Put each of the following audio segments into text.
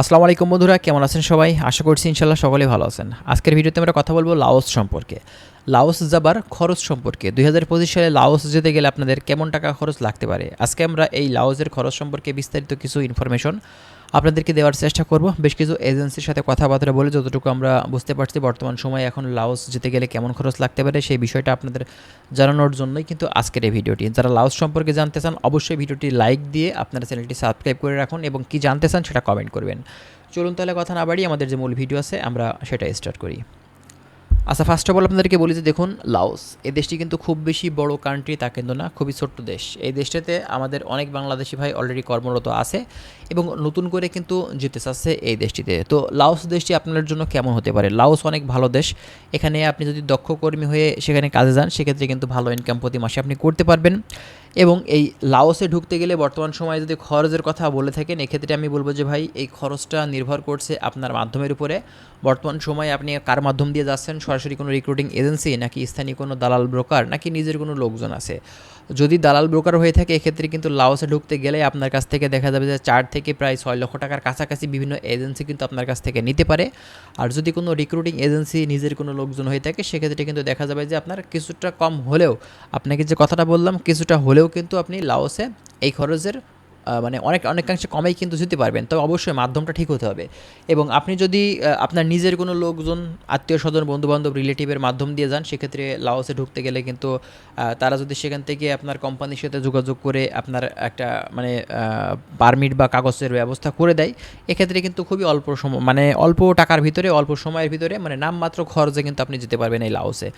আসসালামু আলাইকুম বন্ধুরা, কেমন আছেন সবাই? আশা করছি ইনশাল্লাহ সকলেই ভালো আছেন। আজকের ভিডিওতে আমরা কথা বলব লাওস সম্পর্কে। লাওস যাবার খরচ সম্পর্কে। দুই হাজার পঁচিশ সালে লাওস যেতে গেলে আপনাদের কেমন টাকা খরচ লাগতে পারে? আজকে আমরা এই লাওসের খরচ সম্পর্কে বিস্তারিত কিছু ইনফরমেশন আপনাদেরকে দেওয়ার চেষ্টা করব। বেশ কিছু এজেন্সির সাথে কথাবার্তা বলে যতটুকু আমরা বুঝতে পারছি, বর্তমান সময়ে এখন লাওস যেতে গেলে কেমন খরচ লাগতে পারে সেই বিষয়টা আপনাদের জানানোর জন্যই কিন্তু আজকের এই ভিডিওটি। যারা লাউস সম্পর্কে জানতে চান, অবশ্যই ভিডিওটি লাইক দিয়ে আপনারা চ্যানেলটি সাবস্ক্রাইব করে রাখুন এবং কী জানতে চান সেটা কমেন্ট করবেন। চলুন তাহলে কথা না বাড়ি আমাদের যে মূল ভিডিও আছে, আমরা সেটা স্টার্ট করি। আচ্ছা ফার্স্ট অফ অল আপনাদেরকে বলি যে দেখুন, লাওস। এই দেশটি কিন্তু খুব বেশি বড় কান্ট্রি তা কিন্তু না, খুবই ছোট্ট দেশ। এই দেশটাতে আমাদের অনেক বাংলাদেশি ভাই অলরেডি কর্মরত আছে এবং নতুন করে কিন্তু যেতে চাচ্ছে এই দেশটিতে। তো লাওস দেশটি আপনার জন্য কেমন হতে পারে? লাওস অনেক ভালো দেশ। এখানে আপনি যদি দক্ষ কর্মী হয়ে সেখানে কাজে যান, সেক্ষেত্রে কিন্তু ভালো ইনকাম প্রতি মাসে আপনি করতে পারবেন। এবং এই লাওসে ঢুকতে গেলে বর্তমান সময়ে যদি খরচের কথা বলে থাকেন, এক্ষেত্রে আমি বলব যে ভাই, এই খরচটা নির্ভর করছে আপনার মাধ্যমের উপরে। বর্তমান সময়ে আপনি কার মাধ্যম দিয়ে যাচ্ছেন? সরাসরি কোনো রিক্রুটিং এজেন্সি নাকি স্থানীয় কোনো দালাল ব্রোকার নাকি নিজের কোনো লোকজন আছে? যদি দালাল ব্রোকার হয়ে থাকে, এক্ষেত্রে কিন্তু লাওসে ঢুকতে গেলে আপনার কাছ থেকে দেখা যাবে যে চার থেকে প্রায় ছয় লক্ষ টাকার কাছাকাছি বিভিন্ন এজেন্সি কিন্তু আপনার কাছ থেকে নিতে পারে। আর যদি কোনো রিক্রুটিং এজেন্সি নিজের কোনো লোকজন হয়ে থাকে, সেক্ষেত্রে কিন্তু দেখা যাবে যে আপনার কিছুটা কম হলেও, আপনাকে যে কথাটা বললাম, কিছুটা হলেও কিন্তু আপনি লাওসে এই খরচের মানে অনেক, অনেকাংশে কমেই কিন্তু যেতে পারবেন। তবে অবশ্যই মাধ্যমটা ঠিক হতে হবে। এবং আপনি যদি আপনার নিজের কোনো লোকজন, আত্মীয় স্বজন, বন্ধুবান্ধব, রিলেটিভের মাধ্যম দিয়ে যান, সেক্ষেত্রে লাওসে ঢুকতে গেলে কিন্তু তারা যদি সেখান থেকে আপনার কোম্পানির সাথে যোগাযোগ করে আপনার একটা মানে পারমিট বা কাগজের ব্যবস্থা করে দেয়, এক্ষেত্রে কিন্তু খুবই অল্প সময় মানে অল্প টাকার ভিতরে, অল্প সময়ের ভিতরে মানে নামমাত্র খরচে কিন্তু আপনি যেতে পারবেন এই লাওসে।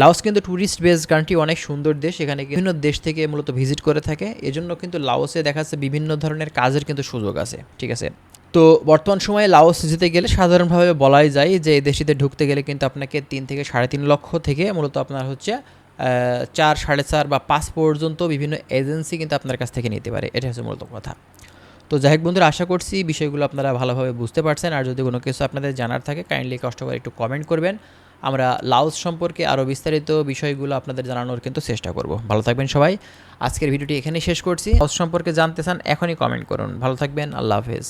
লাওস কিন্তু ট্যুরিস্ট বেস কান্ট্রি অনেক সুন্দর দেশ। এখানে বিভিন্ন দেশ থেকে মূলত ভিজিট করে থাকে। এজন্য কিন্তু লাওসে দেখা যাচ্ছে বিভিন্ন ধরনের কাজের কিন্তু সুযোগ আছে, ঠিক আছে? তো বর্তমান সময়ে লাওস যেতে গেলে সাধারণভাবে বলাই যায় যে এই দেশটিতে ঢুকতে গেলে কিন্তু আপনাকে তিন থেকে সাড়ে তিন লক্ষ থেকে মূলত আপনার হচ্ছে চার, সাড়ে চার বা পাঁচ পর্যন্ত বিভিন্ন এজেন্সি কিন্তু আপনার কাছ থেকে নিতে পারে। এটা হচ্ছে মূলত কথা। তো যাই হোক বন্ধুরা, আশা করছি বিষয়গুলো আপনারা ভালোভাবে বুঝতে পারছেন। আর যদি কোনো কিছু আপনাদের জানার থাকে কাইন্ডলি কষ্ট করে একটু কমেন্ট করবেন। আমরা লাউস সম্পর্কে আরও বিস্তারিত বিষয়গুলো আপনাদের জানানোর কিন্তু চেষ্টা করব। ভালো থাকবেন সবাই। আজকের ভিডিওটি এখানেই শেষ করছি। লাউস সম্পর্কে জানতে চান এখনই কমেন্ট করুন। ভালো থাকবেন। আল্লাহ হাফেজ।